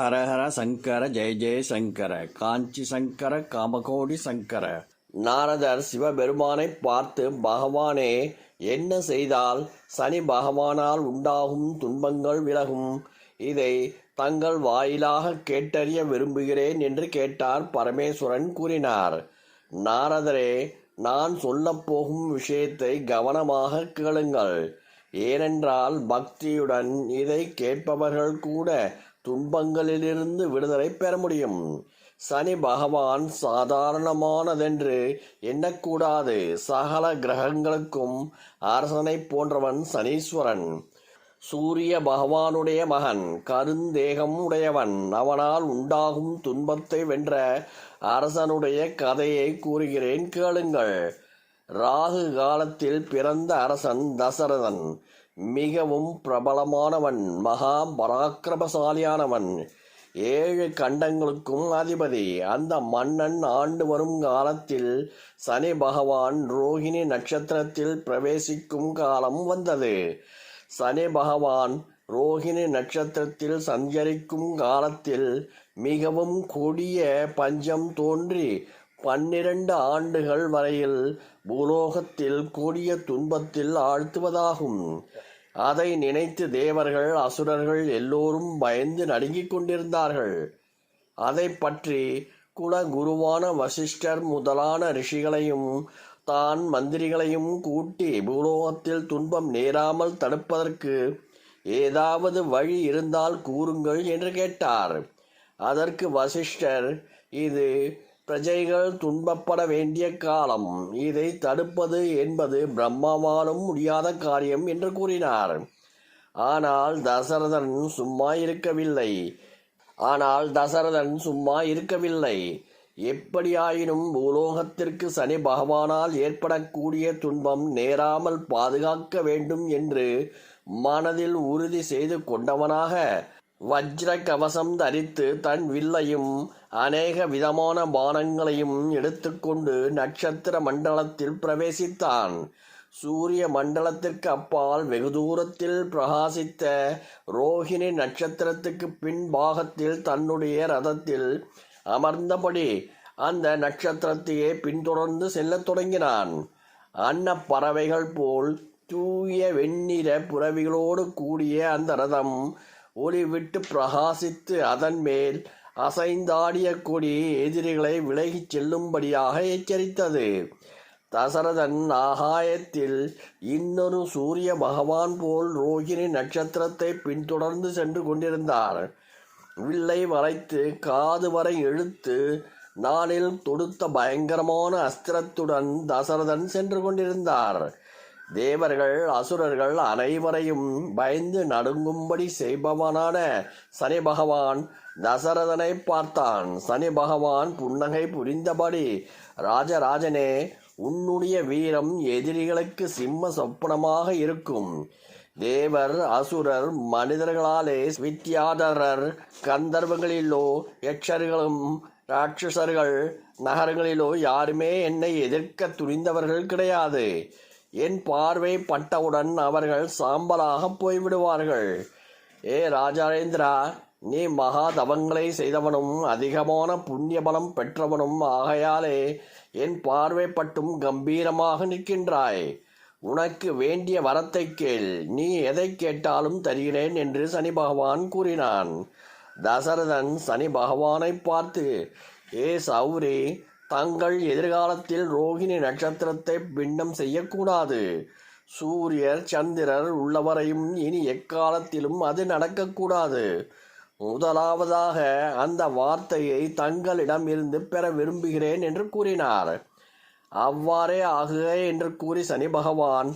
ஹரஹர சங்கர ஜெய ஜெய சங்கர காஞ்சி சங்கர காமகோடி சங்கர. நாரதர் சிவபெருமானை பார்த்து பகவானே என்ன செய்தால் சனி பகவானால் உண்டாகும் துன்பங்கள் விலகும்? இதை தங்கள் வாயிலாக கேட்டறிய விரும்புகிறேன் என்று கேட்டார் பரமேஸ்வரன் கூறினார். நாரதரே நான் சொல்லப்போகும் விஷயத்தை கவனமாக கேளுங்கள். ஏனென்றால் பக்தியுடன் இதை கேட்பவர்கள் கூட துன்பங்களிலிருந்து விடுதலை பெற முடியும். சனி பகவான் சாதாரணமானதென்று எண்ணக்கூடாது. சகல கிரகங்களுக்கும் அரசனை போன்றவன் சனீஸ்வரன். சூரிய பகவானுடைய மகன் கருந்தேகம் உடையவன். அவனால் உண்டாகும் துன்பத்தை வென்ற அரசனுடைய கதையை கூறுகிறேன் கேளுங்கள். ராகு காலத்தில் பிறந்த அரசன் தசரதன். மிகவும் பிரபலமானவன் மகா பராக்கிரமசாலியானவன். ஏழு கண்டங்களுக்கும் அதிபதி. அந்த மன்னன் ஆண்டு வரும் காலத்தில் சனி பகவான் ரோஹிணி நட்சத்திரத்தில் பிரவேசிக்கும் காலம் வந்தது. சனி பகவான் ரோஹிணி நட்சத்திரத்தில் சஞ்சரிக்கும் காலத்தில் மிகவும் கொடிய பஞ்சம் தோன்றி பன்னிரண்டு ஆண்டுகள் வரையில் பூலோகத்தில் கொடிய துன்பத்தில் ஆழ்த்துவதாகும். அதை நினைத்து தேவர்கள் அசுரர்கள் எல்லோரும் பயந்து நடுங்கிக் கொண்டிருந்தார்கள். அதை பற்றி குலகுருவான வசிஷ்டர் முதலான ரிஷிகளையும் தான் மந்திரிகளையும் கூட்டி பூலோகத்தில் துன்பம் நேராமல் தடுப்பதற்கு ஏதாவது வழி இருந்தால் கூறுங்கள் என்று கேட்டார். அதற்கு வசிஷ்டர் இது பிரஜைகள் துன்பப்பட வேண்டிய காலம். இதை தடுப்பது என்பது பிரம்மாவாலும் முடியாத காரியம் என்று கூறினார். ஆனால் தசரதன் சும்மா இருக்கவில்லை. ஆனால் தசரதன் சும்மா இருக்கவில்லை. எப்படியாயினும் பூலோகத்திற்கு சனி பகவானால் ஏற்படக்கூடிய துன்பம் நேராமல் பாதுகாக்க வேண்டும் என்று மனதில் உறுதி செய்து கொண்டவனாக வஜ்ர கவசம் தரித்து தன் வில்லையும் அநேக விதமான பானங்களையும் எடுத்துக்கொண்டு நட்சத்திர மண்டலத்தில் பிரவேசித்தான். சூரிய மண்டலத்திற்கு அப்பால் வெகு தூரத்தில் பிரகாசித்த ரோஹிணி நட்சத்திரத்துக்கு பின்பாகத்தில் தன்னுடைய ரதத்தில் அமர்ந்தபடி அந்த நட்சத்திரத்தையே பின்தொடர்ந்து செல்லத் தொடங்கினான். அன்ன பறவைகள் போல் தூய வெண்ணிற புறவிகளோடு கூடிய அந்த ரதம் ஒளி விட்டு பிரகாசித்து அதன் மேல் அசைந்தாடிய கொடி எதிரிகளை விலகிச் செல்லும்படியாக எச்சரித்தது. தசரதன் ஆகாயத்தில் இன்னொரு சூரிய பகவான் போல் ரோகிணி நட்சத்திரத்தை பின்தொடர்ந்து சென்று கொண்டிருந்தார். வில்லை வளைத்து காது வரை இழுத்து நாளில் தொடுத்த பயங்கரமான அஸ்திரத்துடன் தசரதன் சென்று கொண்டிருந்தார். தேவர்கள் அசுரர்கள் அனைவரையும் பயந்து நடுங்கும்படி செய்பவனான சனி பகவான் தசரதனை பார்த்தான். சனி பகவான் புன்னகை புரிந்தபடி ராஜராஜனே உன்னுடைய வீரம் எதிரிகளுக்கு சிம்ம சொப்பனமாக இருக்கும். தேவர் அசுரர் மனிதர்களாலே வித்யாதரர் கந்தர்வங்களிலோ யக்ஷர்களும் ராட்சசர்கள் நகரங்களிலோ யாருமே என்னை எதிர்க்க துணிந்தவர்கள் கிடையாது. என் பார்வை பட்டவுடன் அவர்கள் சாம்பலாக போய்விடுவார்கள். ஏ ராஜாரேந்திரா நீ மகா தவங்களை செய்தவனும் அதிகமான புண்ணிய பலம் பெற்றவனும் ஆகையாலே என் பார்வை பட்டும் கம்பீரமாக நிற்கின்றாய். உனக்கு வேண்டிய வரத்தை கேள். நீ எதை கேட்டாலும் தருகிறேன் என்று சனி பகவான் கூறினான். தசரதன் சனி பகவானை பார்த்து ஏ சௌரி தங்கள் எதிர்காலத்தில் ரோகிணி நட்சத்திரத்தை பின்னம் செய்யக்கூடாது. சூரியர் சந்திரர் உள்ளவரையும் இனி எக்காலத்திலும் அது நடக்கக்கூடாது. முதலாவதாக அந்த வார்த்தையை தங்களிடம் இருந்து பெற விரும்புகிறேன் என்று கூறினார். அவ்வாறே ஆகுக என்று கூறி சனி பகவான்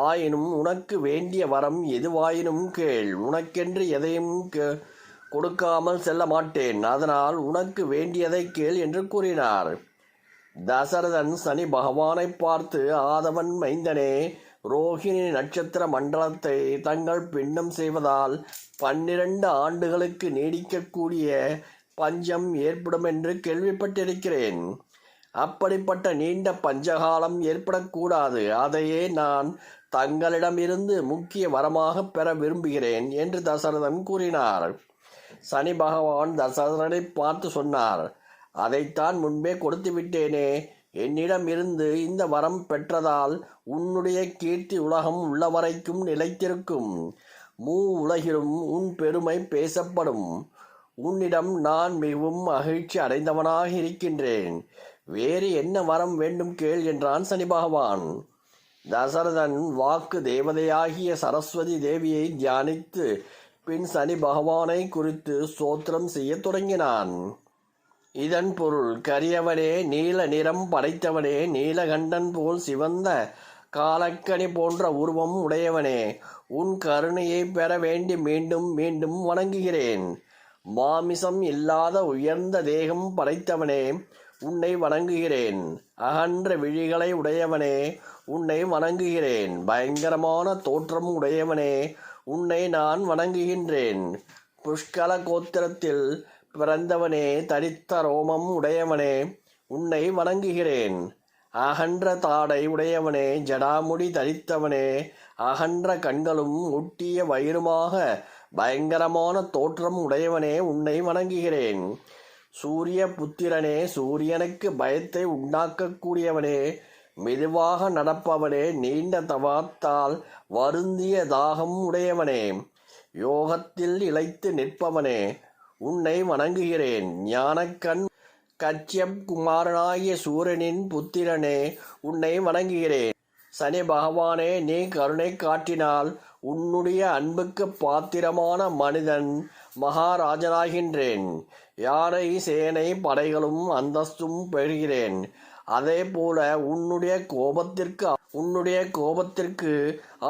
ஆயினும் உனக்கு வேண்டிய வரம் எதுவாயினும் கேள். உனக்கென்று எதையும் கொடுக்காமல் செல்ல மாட்டேன். அதனால் உனக்கு வேண்டியதை கேள் என்று கூறினார். தசரதன் சனி பகவானை பார்த்து ஆதவன் மைந்தனே ரோஹிணி நட்சத்திர மண்டலத்தை தங்கள் பின்னம் செய்வதால் பன்னிரண்டு ஆண்டுகளுக்கு நீடிக்கக்கூடிய பஞ்சம் ஏற்படும் என்று கேள்விப்பட்டிருக்கிறேன். அப்படிப்பட்ட நீண்ட பஞ்சகாலம் ஏற்படக்கூடாது. அதையே நான் தங்களிடமிருந்து முக்கிய வரமாக பெற விரும்புகிறேன் என்று தசரதன் கூறினார். சனி பகவான் தசரதனை பார்த்து சொன்னார். அதைத்தான் முன்பே கொடுத்து விட்டேனே என்னிடம் இருந்து இந்த வரம் பெற்றதால் உன்னுடைய கீர்த்தி உலகம் உள்ளவரைக்கும் நிலைத்திருக்கும். மூ உலகிலும் உன் பெருமை பேசப்படும். உன்னிடம் நான் மிகவும் மகிழ்ச்சி அடைந்தவனாக இருக்கின்றேன். வேறு என்ன வரம் வேண்டும் கேள் என்றான் சனி பகவான். தசரதன் வாக்கு தேவதையாகிய சரஸ்வதி தேவியை தியானித்து பின் சனி பகவானை குறித்து சோத்திரம் செய்யத் தொடங்கினான். இதன் பொருள் கரியவனே நீல நிறம் படைத்தவனே நீலகண்டன் போல் சிவந்த காலக்கனி போன்ற உருவம் உடையவனே உன் கருணையை பெற வேண்டி மீண்டும் மீண்டும் வணங்குகிறேன். மாமிசம் இல்லாத உயர்ந்த தேகம் படைத்தவனே உன்னை வணங்குகிறேன். அகன்ற விழிகளை உடையவனே உன்னை வணங்குகிறேன். பயங்கரமான தோற்றம் உடையவனே உன்னை நான் வணங்குகின்றேன். புஷ்கல கோத்திரத்தில் பிறந்தவனே தரித்த ரோமம் உடையவனே உன்னை வணங்குகிறேன். அகன்ற தாடை உடையவனே ஜடாமுடி தரித்தவனே அகன்ற கண்களும் ஒட்டிய வயிறுமாக பயங்கரமான தோற்றம் உடையவனே உன்னை வணங்குகிறேன். சூரிய புத்திரனே சூரியனுக்கு பயத்தை உண்டாக்கக்கூடியவனே மெதுவாக நடப்பவனே நீண்ட தவாத்தால் வருந்திய தாகம் உடையவனே யோகத்தில் இழைத்து நிற்பவனே உன்னை வணங்குகிறேன். ஞானக்கண் கச்சியப் குமாரனாகிய சூரனின் புத்திரனே உன்னை வணங்குகிறேன். சனி பகவானே நீ கருணை காட்டினால் உன்னுடைய அன்புக்கு பாத்திரமான மனிதன் மகாராஜனாகின்றேன். யானை சேனை படைகளும் அந்தஸ்தும் பெறுகிறேன். அதே போல உன்னுடைய கோபத்திற்கு உன்னுடைய கோபத்திற்கு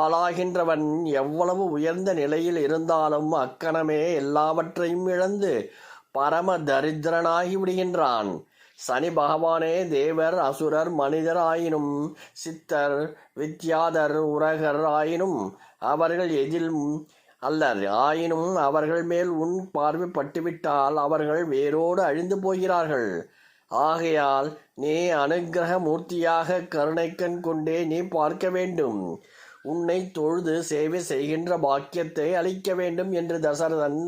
ஆளாகின்றவன் எவ்வளவு உயர்ந்த நிலையில் இருந்தாலும் அக்கணமே எல்லாவற்றையும் இழந்து பரம தரித்திரனாகி விடுகின்றான். சனி பகவானே தேவர் அசுரர் மனிதர் ஆயினும் சித்தர் வித்யாதர் உரகர் ஆயினும் அவர்கள் எதிலும் அல்லர்? ஆயினும் அவர்கள் மேல் உன் பார்வை பட்டுவிட்டால் அவர்கள் வேரோடு அழிந்து போகிறார்கள். ஆகையால் நீ அனுக்கிரக மூர்த்தியாக கருணைக்கண் கொண்டே நீ பார்க்க வேண்டும். உன்னை தொழுது சேவை செய்கின்ற பாக்கியத்தை அளிக்க வேண்டும் என்று தசரதன்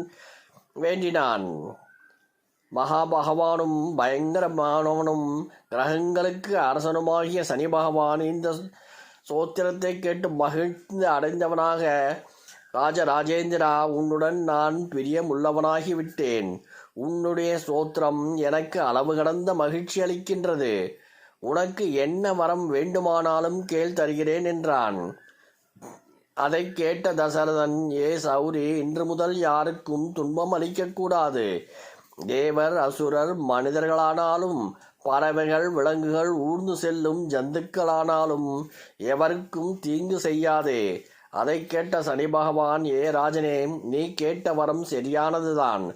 வேண்டினான். மகாபகவானும் பயங்கரமானவனும் கிரகங்களுக்கு அரசனுமாகிய சனி பகவான் இந்த சோத்திரத்தை கேட்டு மகிழ்ந்து அடைந்தவனாக ராஜராஜேந்திரா உன்னுடன் நான் பிரியமுள்ளவனாகிவிட்டேன். உன்னுடைய சோத்திரம் எனக்கு அளவு கடந்த மகிழ்ச்சி அளிக்கின்றது. உனக்கு என்ன வரம் வேண்டுமானாலும் கேள் தருகிறேன் என்றான். அதை கேட்ட தசரதன் ஏ சௌரி இன்று முதல் யாருக்கும் துன்பம் அளிக்கக்கூடாது. தேவர் அசுரர் மனிதர்களானாலும் பறவைகள் விலங்குகள் ஊர்ந்து செல்லும் ஜந்துக்களானாலும் எவருக்கும் தீங்கு செய்யாதே. அதை கேட்ட சனி பகவான் ஏ ராஜனே நீ கேட்ட வரம் சரியானதுதான்.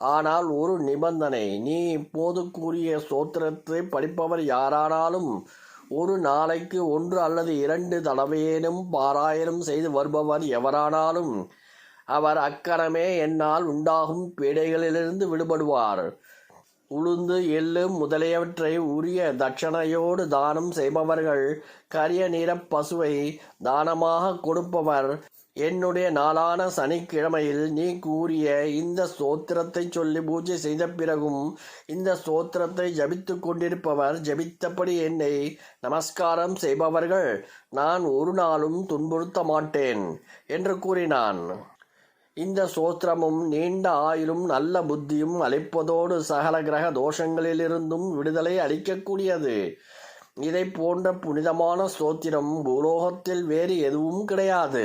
ஆனால் ஒரு நிபந்தனை நீ இப்போது கூறிய சோத்திரத்தை படிப்பவர் யாரானாலும் ஒரு நாளைக்கு ஒன்று அல்லது இரண்டு தடவையேனும் பாராயணம் செய்து வருபவர் எவரானாலும் அவர் அக்கணமே என்னால் உண்டாகும் பீடைகளிலிருந்து விடுபடுவார். உளுந்து எள்ளு முதலியவற்றை உரிய தட்சணையோடு தானம் செய்பவர்கள் கரிய நிற பசுவை தானமாக கொடுப்பவர் என்னுடைய நாளான சனிக்கிழமையில் நீ கூறிய இந்த ஸ்தோத்திரத்தை சொல்லி பூஜை செய்த பிறகும் இந்த ஸ்தோத்திரத்தை ஜபித்து கொண்டிருப்பவர் ஜபித்தபடி என்னை நமஸ்காரம் செய்பவர்கள். நான் ஒரு நாளும் துன்புறுத்த மாட்டேன் என்று கூறினான். இந்த சோத்திரமும் நீண்ட ஆயுளும் நல்ல புத்தியும் அளிப்பதோடு சகல கிரக தோஷங்களிலிருந்தும் விடுதலை அளிக்கக்கூடியது. இதை போன்ற புனிதமான ஸ்தோத்திரம் பூலோகத்தில் வேறு எதுவும் கிடையாது.